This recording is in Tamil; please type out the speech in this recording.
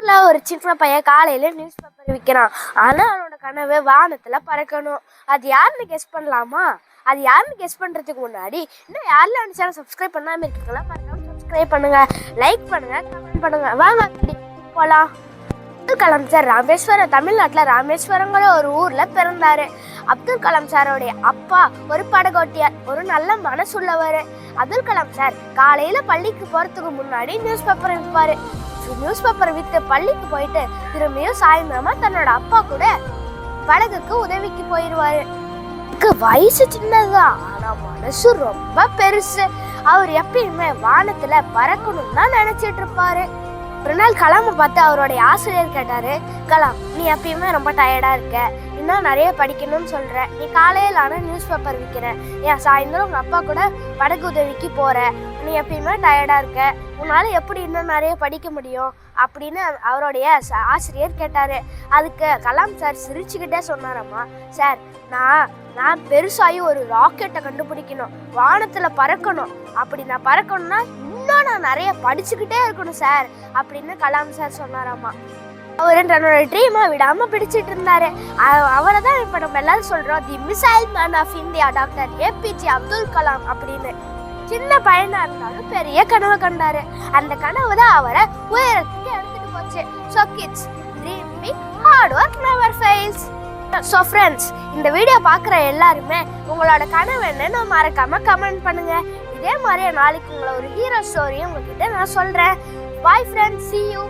ஊர்ல ஒரு சின்ன பையன் காலையில நியூஸ் பேப்பர் விற்கிறான் ஆனா அவனோட கனவு வானத்துல பறக்கணும். அது யாருன்னு கெஸ் பண்ணலாமா? அது யாருன்னு கெஸ் பண்றதுக்கு முன்னாடி இன்னும் யாரில் அந்த சேனல் சப்ஸ்கிரைப் பண்ணாம இருக்கீங்களா மறக்காம சப்ஸ்கிரைப் பண்ணுங்க லைக் பண்ணுங்க கமெண்ட் பண்ணுங்க. வாங்க போகலாம் போலாம். அப்துல் கலாம் சார் ராமேஸ்வரம் தமிழ்நாட்டில் ராமேஸ்வரங்கிற ஒரு ஊரில் பிறந்தார். அப்துல் கலாம் சாரோடைய அப்பா ஒரு படகோட்டியார் ஒரு நல்ல மனசுள்ளவர். அப்துல் கலாம் சார் காலையில் பள்ளிக்கு போகிறதுக்கு முன்னாடி நியூஸ் பேப்பர் இருப்பார். நியூஸ் பேப்பர் விற்று பள்ளிக்கு போயிட்டு திரும்பியும் சாயந்தரமா தன்னோட அப்பா கூட படகுக்கு உதவிக்கு போயிடுவாரு வயசு சின்னதுதான் ஆனா மனசு ரொம்ப பெருசு. அவர் எப்பயுமே வானத்துல பறக்கணும் தான் நினைச்சிட்டு இருப்பாரு. ஒரு நாள் கலாமை பார்த்து அவருடைய ஆசிரியர் கேட்டாரு கலாம் நீ எப்பயுமே ரொம்ப டயர்டா இருக்க. இன்னும் நிறைய படிக்கணும்னு சொல்ற. நீ காலையில் ஆனால் நியூஸ் பேப்பர் விற்கிற ஏன் சாயந்தரம் உங்க அப்பா கூட படகு உதவிக்கு போற. நீ எப்பயுமே டயர்டாக இருக்க. உன்னால் எப்படி இன்னும் நிறைய படிக்க முடியும் அப்படின்னு அவருடைய ஆசிரியர் கேட்டார். அதுக்கு கலாம் சார் சிரிச்சுக்கிட்டே சொன்னாரம்மா சார் நான் நான் பெருசாகி ஒரு ராக்கெட்டை கண்டுபிடிக்கணும். வானத்தில் பறக்கணும். அப்படி நான் பறக்கணும்னா இன்னும் நான் நிறைய படிச்சுக்கிட்டே இருக்கணும் சார் அப்படின்னு கலாம் சார் சொன்னாராம்மா. அவர் தன்னோட ட்ரீமை விடாமல் பிடிச்சிட்டு இருந்தாரு. அவரை தான் இப்போ நம்ம எல்லாரும் சொல்கிறோம் the missile man of India doctor APJ Abdul Kalam அப்படின்னு. சின்ன பையனா இருந்தாலும் பெரிய கனவு கண்டாரு. அந்த கனவு தான் அவரை உயரத்துக்கு எடுத்துட்டு போச்சு. So kids dreaming hard work never fails so friends இந்த வீடியோ பார்க்குற எல்லாருமே உங்களோட கனவு என்னன்னு மறக்காம கமெண்ட் பண்ணுங்க. இதே மாதிரியே நாளைக்கு உங்களை ஒரு ஹீரோ ஸ்டோரியும் உங்ககிட்ட நான் சொல்கிறேன் பாய் ஃப்ரெண்ட்ஸ் சி யூ